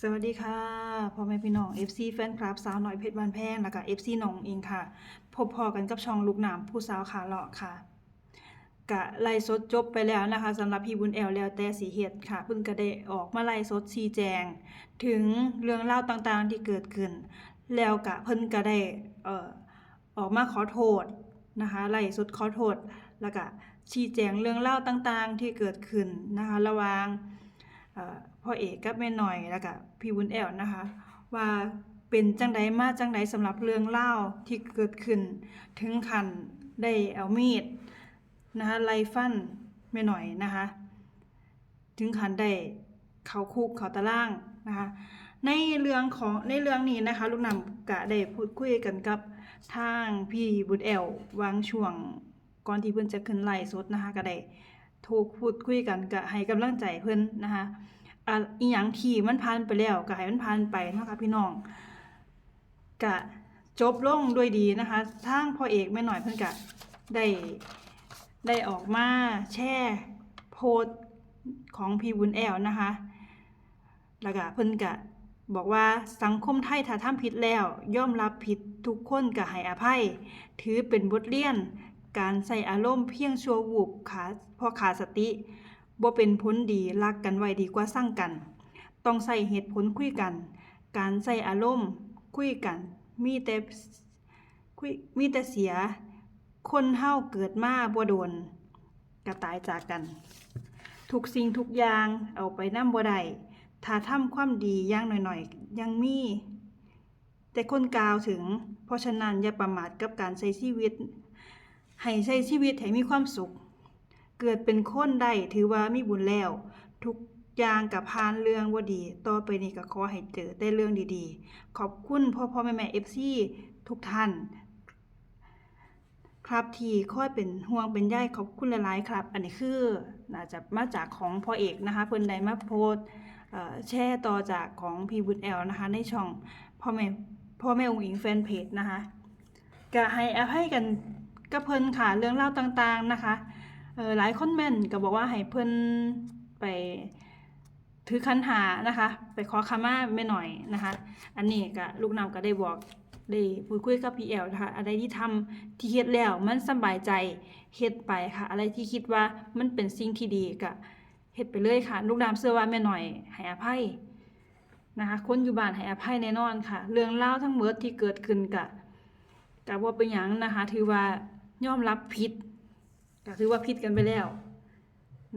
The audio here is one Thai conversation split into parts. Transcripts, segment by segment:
สวัสดีค่ะพ่อแม่พี่น้อง FC แฟนคลับสาวน้อยเพชรบานแพงแล้วก็ FC น้องเองค่ะ พบพอกันกับช่องลูกหนามผู้สาวขาเลาะค่ะกะไล่สดจบไปแล้วนะคะสำหรับพี่บุญแอลแล้วแต่สีเฮ็ดค่ะเพิ่งก็ได้ออกมาไล่สดชี้แจง ถึงเรื่องเล่าต่างๆที่เกิดขึ้น แล้วกะเพิ่นก็ได้เอ่อออกมาขอโทษนะคะไล่สดขอโทษแล้วก็ชี้แจงเรื่องเล่าต่างๆที่เกิดขึ้นนะคะระวางเอ่อ พ่อเอกกับแม่หน่อยแล้วก็พี่บุญแอลนะคะ ว่าเป็นจังใดมาจังใดสำหรับเรื่องเล่าที่เกิดขึ้น ถึงขั้นได้เอามีดนะคะไล่ฟันแม่หน่อยนะคะ ถึงขั้นได้เขาคุกเขาตารางนะคะในเรื่องของในเรื่องนี้นะคะลูกนำกะได้พูดคุยกันกับทางพี่บุญแอลวางช่วงก่อนที่เพิ่อนจะขึ้นไลฟ์สดนะคะก็ได้โทรพูดคุยกันก็ให้กำลังใจเพิ่อนนะคะ อีหยังที่มันผ่านไปแล้วก็ให้มันผ่านไปนะคะพี่น้องก็จบลงด้วยดีนะคะทางพ่อเอกแม่หน่อยเพิ่นก็ได้ได้ออกมาแช่โพสของพี่บุญแอลนะคะแล้วก็เพิ่นก็บอกว่าสังคมไทยถ้าทำผิดแล้วย่อมรับผิดทุกคนก็ให้อภัย ถือเป็นบทเรียน การใส่อารมณ์เพียงชั่ววูบขาพอขาดสติ บ่เป็นผลดีรักกันไว้ดีกว่าสร้างกัน ต้องใส่เหตุผลคุยกัน การใส่อารมณ์คุยกัน มีแต่คุยมีแต่เสีย คนเฮาเกิดมาบ่โดนก็ตายจากกัน ทุกสิ่งทุกอย่างเอาไปนำบ่ได้ถ้าทำความดีย่างหน่อยๆ ยังมี แต่คนกล่าวถึง เพราะฉะนั้นอย่าประมาทกับการใช้ชีวิต ให้ใช้ชีวิตให้มีความสุข เกิดเป็นคนได้ถือว่ามีบุญแล้ว ทุกอย่างกับพานเรื่องว่าดี ต่อไปนี้ก็ขอให้เจอแต่เรื่องดีๆ ขอบคุณพ่อพ่อแม่แม่เอฟซีทุกท่าน ครับที่ค่อยเป็นห่วงเป็นใยขอบคุณหลายๆครับ อันนี้คือน่าจะมาจากของพ่อเอกนะคะ เพิ่นได้มาโพสแชร์ต่อจากของพีบุญแอลนะคะ ในช่องพ่อแม่พ่อแม่องค์อิงแฟนเพจนะคะก็ให้อภัยกันกับเพิ่นค่ะเรื่องเล่าต่างๆนะคะ เออหลายคอมเมนต์ก็บอกว่าให้เพิ่นไปถือคันหานะคะ ไปขอขมาแม่หน่อยนะคะ อันนี้ก็ลูกน้ำก็ได้บอกได้พูดคุยกับพี่แอลนะคะอะไรที่ทำที่เฮ็ดแล้วมันสบายใจเฮ็ดไปค่ะ อะไรที่คิดว่ามันเป็นสิ่งที่ดีก็เฮ็ดไปเลยค่ะ ลูกน้ำเชื่อว่าแม่หน่อยให้อภัยนะคะคนอยู่บ้านให้อภัยแน่นอนค่ะ เรื่องเล่าทั้งหมดที่เกิดขึ้นกะก็บ่เป็นหยังนะคะ ถือว่ายอมรับผิด ก็ถือว่าผิดกันไปแล้ว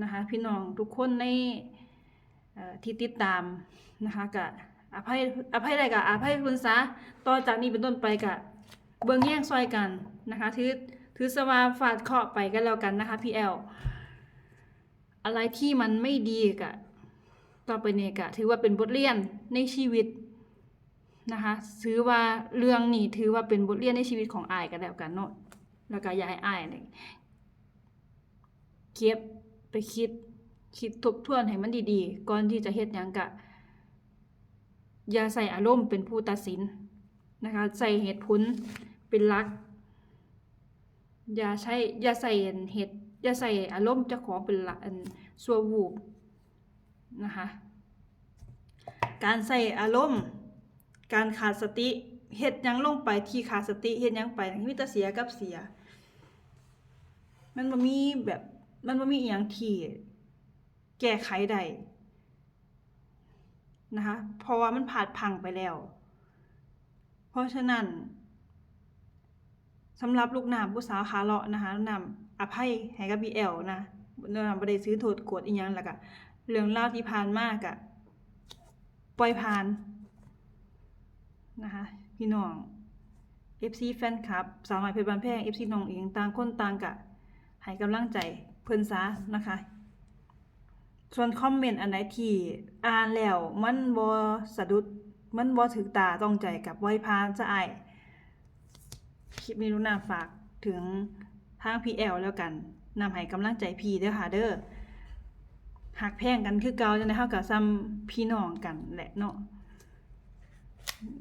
นะคะพี่น้องทุกคนในที่ติดตามนะคะก็อภัยอภัยได้ก็อภัยคุณซะต่อจากนี้เป็นต้นไปก็เบิ่งแย่งซอยกันนะคะถือถือสวาฟาดเคราะห์ไปกันแล้วกันนะคะพี่แอลอะไรที่มันไม่ดีก็ต่อไปเนี้ก็ถือว่าเป็นบทเรียนในชีวิตนะคะถือว่าเรื่องนี้ถือว่าเป็นบทเรียนในชีวิตของอายกันแล้วกันเนาะแล้วก็ยากให้อายเนี่ย เก็บไปคิดคิดทบทวนให้มันดีๆ ก่อนที่จะเฮ็ดหยังกะอย่าใส่อารมณ์เป็นผู้ตัดสินนะคะใส่เหตุผลเป็นหลัก อย่าใช้อย่าใส่เหตุอย่าใส่อารมณ์เจ้าของเป็นหลักอันสัววูบนะคะการใส่อารมณ์ การขาดสติเฮ็ดยังลงไปที่ขาดสติเฮ็ดยังไปมีแต่เสียกับเสีย มันบ่มีแบบ มันบ่มีอีหยังที่แก้ไขได้นะคะ เพราะว่ามันผ่าดพังไปแล้ว เพราะฉะนั้นสำหรับลูกน้ำผู้สาวขาเลาะนะคะนำอภัยให้กับ BL นะนำบ่ได้ซื้อโทษกรธอีหยังแล้วก็เรื่องราที่ผ่านมากะปล่อยผ่านนะคะพี่น้อง FC แฟนคลับสาวน้อยเพชรบานแพง FC น้องเองต่างคนต่างกะให้กำลังใจ พิ่นซะนะคะ ส่วนคอมเมนต์อันไหนที่อ่านแล้วมันบ่สะดุดมันบ่ถึกตาต้องใจกับไว้พานจะอายคลิปนี้ลูกน้าฝากถึงทาง PL แล้วกันนำให้กำลังใจพี่เด้อค่ะเด้อหักแพงกันคือเกาจังได๋เฮาก็ซ้ำพี่น้องกันแหละเนาะ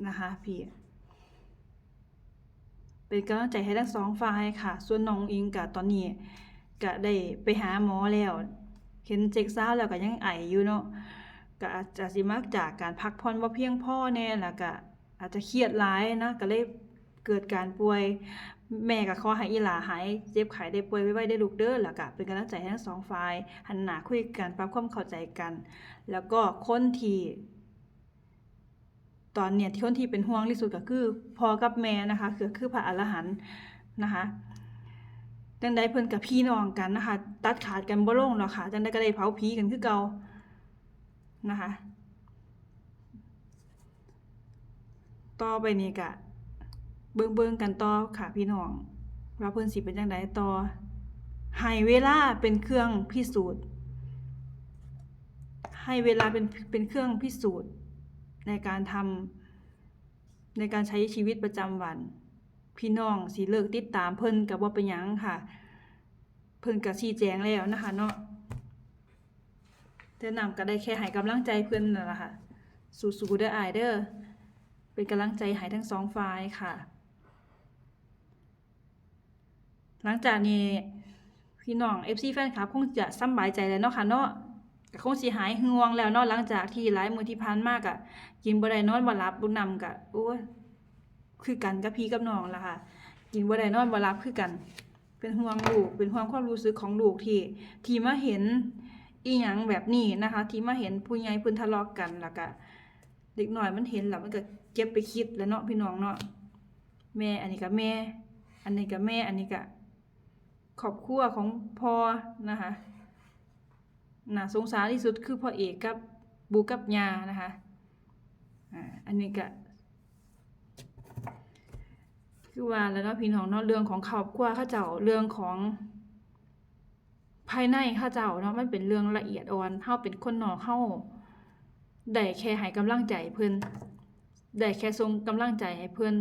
นะคะพี่เป็นกำลังใจให้ทั้งสองฝ่ายค่ะ ส่วนน้องอิงกับตอนนี้ ก็ได้ไปหาหมอแล้วเห็นเจ็กซ่าแล้วก็ยังไออยู่เนาะก็อาจจะสิมาจากการพักผ่อนบ่าเพียงพอแน่แล้วก็อาจจะเครียดหลายนะก็เลยเกิดการป่วย แม่ก็ขอให้อีหลาหายเจ็บไข้ได้ป่วยไวๆได้ลูกเด้อแล้วก็เป็นกำลังใจให้ทั้งสองฝ่ายหันหน้าคุยกันปรับความเข้าใจกัน แล้วก็คนที่ตอนเนี่ยที่คนที่เป็นห่วงที่สุดก็คือพ่อกับแม่นะคะคือคือพระอรหันต์นะคะ จังใดเพิ่นกับพี่น้องกันนะคะ ตัดขาดกันบ่ลงหรอกค่ะจังใดก็ได้เผาผีกันคือเก่านะคะ ต่อไปนี่ก็เบิ่งเบิ่งกันต่อค่ะพี่น้องว่าเพิ่นสิเป็นจังไดต่อให้เวลาเป็นเครื่องพิสูจน์ ให้เวลาเป็นเป็นเครื่องพิสูจน์ ในการทำในการใช้ชีวิตประจำวัน พี่น้องสิเลิกติดตามเพิ่นกับว่าเป็นยังค่ะ เพิ่นก็ชี้แจงแล้วนะคะเนาะแต่นำก็ได้แค่ให้กำลังใจเพิ่นนั่นแหละค่ะ สู้ๆเด้ออายเด้อเป็นกำลังใจให้ทั้งสองฝ่ายค่ะ หลังจากนี้พี่น้อง FC แฟนคลับคงจะสำบายใจแล้วเนาะค่ะเนาะก็คงสิหายห่วงแล้วเนาะหลังจากที่หลายมือที่ผ่านมาก็กินบ่ได้นอนบ่หลับบ่นำก็โอ้ย คือกันกับพี่กับน้องล่ะค่ะกินบ่ได้นอนบ่หลับคือกัน เป็นห่วงลูกเป็นห่วงความรู้สึกของลูกที่ที่มาเห็นอีหยังแบบนี้นะคะ ที่มาเห็นผู้ใหญ่เพิ่นทะเลาะกันแล้วก็เด็กน้อยมันเห็นแล้วมันก็เก็บไปคิดแล้วเนาะพี่น้องเนาะแม่อันนี้ก็แม่ อันนี้ก็แม่อันนี้ก็ครอบครัวของพ่อนะคะน่าสงสารที่สุดคือพ่อเอกกับบูกับยานะคะอ่าอันนี้ก็ คือว่าแล้วเนาะพี่น้องเนาะเรื่องของครอบครัวเข้าเจ้าเรื่องของ ภายในข้าเจ้าเนาะมันเป็นเรื่องละเอียดอ่อนเฮาเป็นคนนอกเฮาได้แค่ให้กำลังใจเพิ่นได้แค่ส่งกำลังใจให้เพิ่น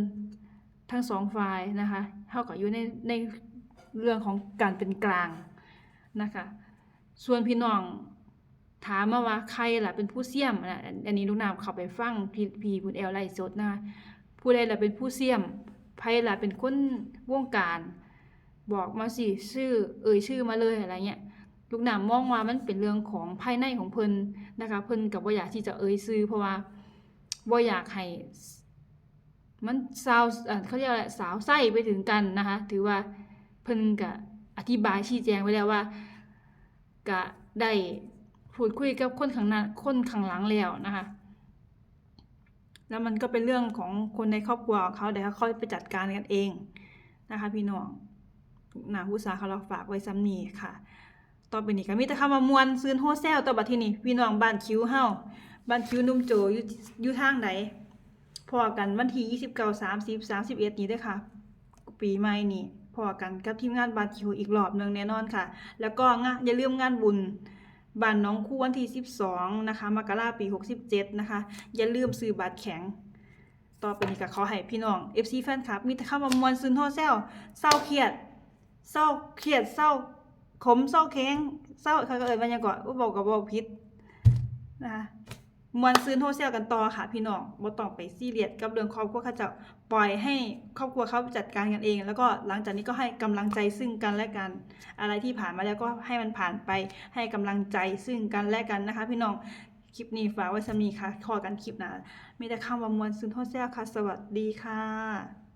ทั้งสองฝ่ายนะคะเฮาก็อยู่ในในเรื่องของการเป็นกลางนะคะ ส่วนพี่น้องถามมาว่าใครล่ะเป็นผู้เสี่ยมนะอันนี้ลูกน้ำเข้าไปฟังพี่พี่คุณแอลไลฟ์สดนะคะผู้ใดล่ะเป็นผู้เสี่ยม ใครล่ะเป็นคนวงการบอกมาสิชื่อเอ่ยชื่อมาเลยอะไรเงี้ยลูกน้ำมองว่ามันเป็นเรื่องของภายในของเพิ่นนะคะเพิ่นกับว่าอยากที่จะเอ่ยชื่อเพราะว่าบ่อยากให้มันสาวเขาเรียกอะไรสาวไส้ไปถึงกันนะคะ ถือว่าเพิ่นก็อธิบายชี้แจงไว้แล้วว่าก็ได้พูดคุยกับคนข้างหน้าคนข้างหลังแล้วนะคะ แล้วมันก็เป็นเรื่องของคนในครอบครัวเขาเดี๋ยวเขาไปจัดการกันเองนะคะพี่น้องนาผู้สาเขาเราฝากไว้ซ้ำนี้ค่ะ ต่อไปนี้ก็มีแต่คำว่ามวนซื้นโฮเซลต่อบัดที่นี่พี่น้องบ้านคิวเฮาบ้านคิวนุ่มโจอยู่อยู่ทางไหนพอกันวันที่29 30 31นี้เด้อค่ะ ปีใหม่นี้พอกันกับทีมงานบานคิวอีกรอบหนึ่งแน่นอนค่ะ แล้วก็อย่าลืมงานบุญ บ้านน้องคู่วันที่ 12 นะคะมกราปี 67 นะคะ อย่าลืมซื้อบัตรแข็ง ต่อไปนี้ก็ขอให้พี่น้อง FC แฟนคลับ มีแต่คำว่ามวนซึนโฮเซลเศร้าเครียดเศร้าเครียดเศร้าขมเศร้าแข็งเศร้าเขาก็เอ่ยมันยังก่อนว่าบอกกับบอกพิษนะคะ มวนซื้นโฮเซลกันต่อค่ะ พี่น้องบ่ต้องไปซีเรียสกับเรื่องครอบครัวเขาจะปล่อยให้ครอบครัวเขาจัดการกันเอง แล้วก็หลังจากนี้ก็ให้กำลังใจซึ่งกันและกัน อะไรที่ผ่านมาแล้วก็ให้มันผ่านไป ให้กำลังใจซึ่งกันและกันนะคะ พี่น้องคลิปนี้ฝากไว้สำนีค่ะขอกันคลิปหนะมีแต่คำว่ามวนซึนโฮเซลค่ะ สวัสดีค่ะ